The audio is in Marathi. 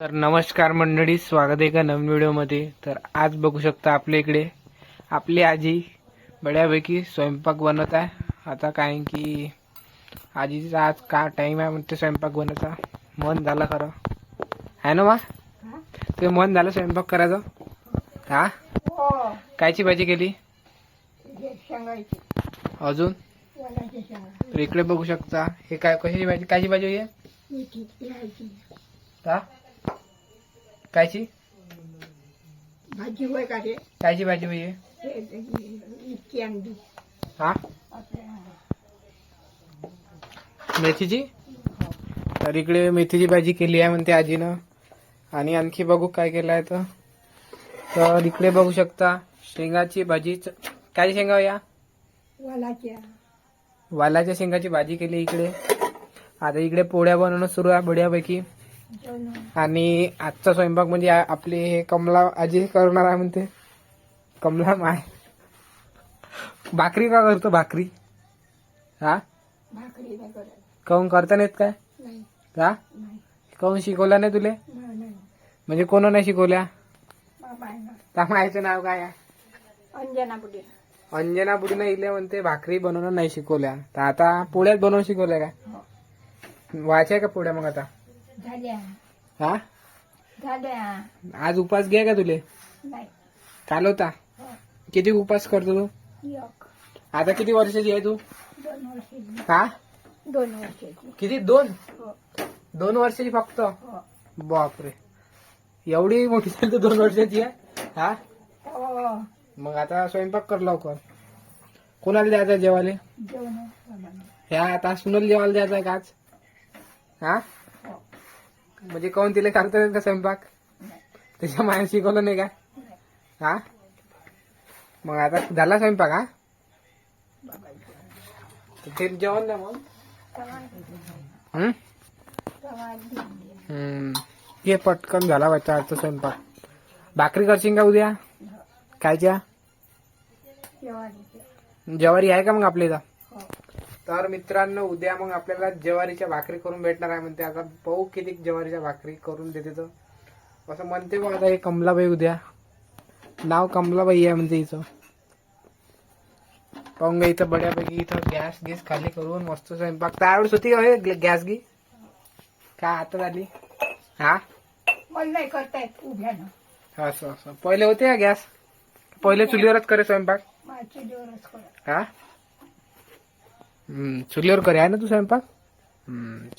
तर नमस्कार मंडळी स्वागत आहे का नवीन व्हिडिओमध्ये? तर आज बघू शकता आपल्या इकडे आपली आजी बड्यापैकी स्वयंपाक बनवत आहे. आता काय की आजीचा आज का टाईम आहे म्हणते स्वयंपाक बनवायचा. मन झालं खरं. आहे ना मा? ते मन झालं स्वयंपाक करायचं? हा? कायची भाजी केली? अजून? तर इकडे बघू शकता. हे काय कशाची भाजी? कायची भाजी आहे हा? कायची? भाजी होय का रे? कायची भाजी हे हे- इतकी अंडी. हा? मेथीची? तर इकडे मेथीची भाजी केली आहे म्हणते आजीनं. आणि आणखी बघू काय केलं आहे तर. तर इकडे बघू शकता शेंगाची भाजी काय शेंगा या वालाच्या. वालाच्या शेंगाची भाजी केली इकडे. आता इकडे पोळ्या बनवणं सुरू आहे बढियापैकी. आणि आजचा स्वयंपाक म्हणजे आपली हे कमला आजी करणार आहे म्हणते. कमला माय. भाकरी का करतो भाकरी? हा? भाकरी नाही करत. काहून करता नाहीत काय? हा? नाही. काहून शिकवला नाही तुले? म्हणजे कोण नाही शिकवल्या? मायचं नाव काय अंजना बुडी अंजना बुडीनं इले म्हणते भाकरी बनवणं नाही शिकवल्या. तर आता पोळ्यात बनवून शिकवल्या काय? हो. व्हायच्या का पोळ्या मग आता? झाल्या. हा? झाल्या. आज उपास घ्या का तुले? नाही. काल होता. हो. किती उपास करतो तू? एक. आता किती वर्षाची आहे तू? दोन वर्षाची. हा? दोन वर्षाची. किती? दोन? हो. दोन वर्षाची फक्त? हो. बापरे. एवढी मोठी झाली तर दोन वर्षाची आहे? हा? हो. मग आता स्वयंपाक कर लवकर. कोणाला द्यायचं जेवाले जेवण. ह्या आता सुनल जेवायला द्यायचं का आज? हो? म्हणजे कोण तिला करता येत का स्वयंपाक? त्याच्या माया शिकवलं नाही नाही हा? मग आता झाला स्वयंपाक हा? ते जेवण द्या मग? हं? पटकन झाला वाटतं आजचा स्वयंपाक. भाकरी करशील का उद्या? कायच्या जेवायची ज्वारी आहे का मग आपल्या इथं? तर मित्रांनो उद्या मग आपल्याला ज्वारीच्या भाकरी करून भेटणार आहे म्हणते. आता पाहू किती ज्वारीच्या भाकरी करून देते तर असं म्हणते मग आता हे कमलाबाई उद्या. नाव कमलाबाई आहे म्हणते हिचं. पाहून इथं बड्यापैकी इथं गॅस गॅस खाली करून मस्त स्वयंपाक. त्यावेळेस होती का गॅस गी का आता झाली हा? मला नाही करता येत उभ्यानं असं असं. पहिले होते गॅस? पहिले चुलीवरच करे स्वयंपाक? हा? चुलीवर करे. आहे ना तू स्वयंपाक?